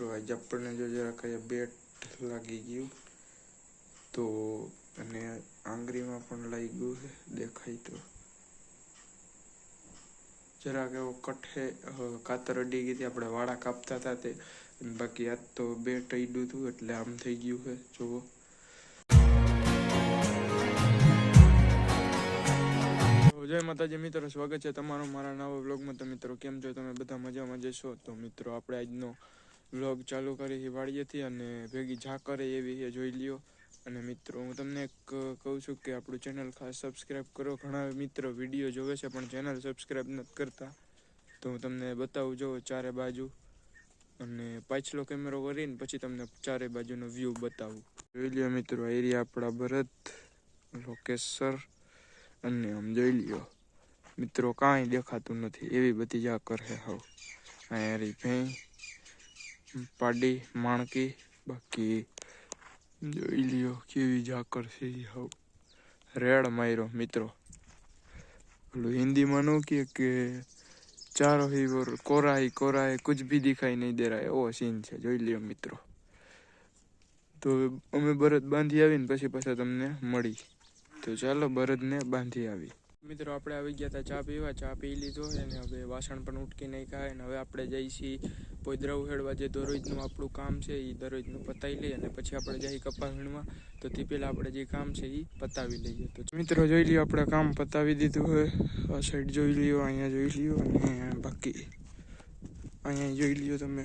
મિત્રો, આજે આપણને જો જરા કઈ બેટ લાગી ગયું, તો અને આંગળીમાં પણ લાગ્યું છે, દેખાય તો. જરાક એવો કઠે કાતર અડી ગઈ હતી, આપણે વાળા કાપતા હતા તે બાકી આજ તો બેટ અડ્યું હતું, એટલે આમ થઈ ગયું છે, જુઓ. જય માતાજી, મિત્રો, સ્વાગત છે તમારું મારા નવા વ્લોગમાં. તો મિત્રો, કેમ છો? તમે બધા મજામાં જશો? તો મિત્રો, આપણે આજનો વ્લોગ ચાલુ કરી વાડીએથી અને ભેગી ઝાકરે એવી એ જોઈ લ્યો. અને મિત્રો, હું તમને એક કહું છું કે આપણું ચેનલ ખાસ સબસ્ક્રાઈબ કરો. ઘણા મિત્રો વીડિયો જોવે છે, પણ ચેનલ સબસ્ક્રાઈબ નથી કરતા. તો હું તમને બતાવું જો ચારે બાજુ. અને પાછલો કેમેરો કરીને પછી તમને ચારે બાજુનો વ્યૂ બતાવું. જોઈ લ્યો મિત્રો એરિયા આપણા ભરત લોકેશર અને આમ જોઈ લ્યો. મિત્રો, કાંઈ દેખાતું નથી. એવી બધી ઝાકર કરે હાવ. અહીંયા ભાઈ પાડી માણકી બાકી. જોઈ લ્યો કેવી ઝાકર છે હવ. રેડ માર્યો મિત્રો. પેલું હિન્દીમાં નું કે કે ચારો હી ઓર કોરા હી કોરા હે કુછ ભી દિખાઈ નહીં દેરાય એવો સીન છે. જોઈ લ્યો મિત્રો. તો અમે ભરત બાંધી આવીને પછી પાછા તમને મળી. તો ચાલો ભરતને બાંધી આવી. મિત્રો આપણે આવી ગયા હતા ચા પીવા. ચા પી લીધો અને હવે વાસણ પણ ઉટકી નહીં ખાય અને હવે આપણે જઈશી છીએ પોદરા ઉહેડવા જે દરરોજનું આપણું કામ છે એ દરરોજનું પતાવી લઈએ અને પછી આપણે જઈએ કપા વીણવા તો તે પહેલાં આપણે જે કામ છે એ પતાવી લઈએ. તો મિત્રો જોઈ લ્યો આપણે કામ પતાવી દીધું હોય, આ સાઈડ જોઈ લ્યો, અહીંયા જોઈ લ્યો અને બાકી. અહીંયા જોઈ લ્યો તમે.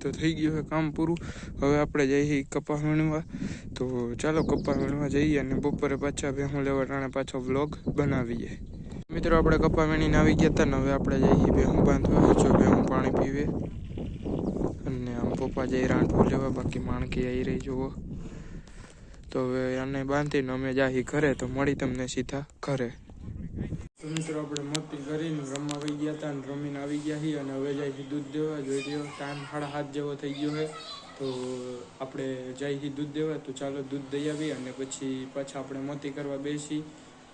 તો થઈ ગયું છે કામ પૂરું. હવે આપણે જઈએ કપાસ વીણવા તો ચાલો કપાસ વીણવા જઈએ અને બપોરે પાછા ભેહું લેવા ટાણે પાછો વ્લોગ બનાવીએ. મિત્રો આપણે કપા વીણીને આવી ગયા હતા ને હવે આપણે જઈએ ભેહું બાંધવા. જો ભેહું પપ્પા જઈ રાંધવું લેવા બાકી માણકી આવી રહી, જુઓ. તો હવે આને બાંધીને અમે જાહી ઘરે, તો મળી તમને સીધા ઘરે. મિત્રો, આપણે મોતી કરીને રમવા આવી ગયા હતા અને રમીને આવી ગયા છીએ અને હવે જાય દૂધ દેવા, જોઈ રહ્યો ટાઈમ સાડા હાથ જેવો થઈ ગયો છે. તો આપણે જાય દૂધ દેવા, તો ચાલો દૂધ દઈ આવી અને પછી પાછા આપણે મોતી કરવા બેસી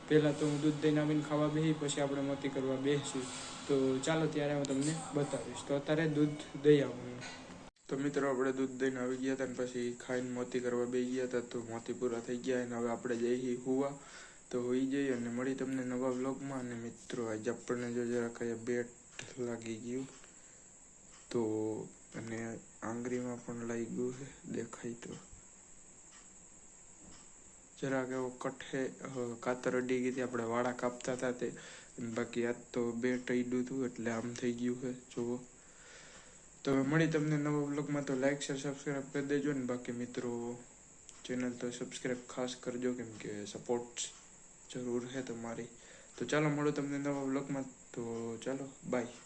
પહેલાં તો હું દૂધ દઈને આવીને ખાવા બેસી, પછી આપણે મોતી કરવા બેસી તો ચાલો ત્યારે હું તમને બતાવીશ. તો અત્યારે દૂધ દઈ આવું તો મિત્રો, આપણે દૂધ દઈને આવી ગયા હતા અને પછી ખાઈને મોતી કરવા બે ગયા હતા તો મોતી પૂરા થઈ ગયા અને હવે આપણે જઈએ હુવા. તો હોઈ જઈએ અને મળી તમને નવા વ્લોગમાં. અને મિત્રો, આજે આપણને જો જરા કયા બેટ લાગી ગયું તો અને આંગળીમાં પણ લાગી ગયું છે, દેખાય તો. જરાક એવો કઠે કાતર અડી ગઈ હતી. આપણે વાળા કાપતા હતા તે. બાકી આજ તો બેટ અડ્યું હતું એટલે આમ થઈ ગયું છે. જુઓ. તો મળી તમને નવા બ્લોગમાં તો લાઈક શેર સબસ્ક્રાઈબ કરી દેજો ને બાકી મિત્રો ચેનલ તો સબસ્ક્રાઈબ ખાસ કરજો કેમ કે સપોર્ટ જરૂર છે તમારી. તો ચાલો મળો તમને નવા બ્લોગમાં તો ચાલો બાય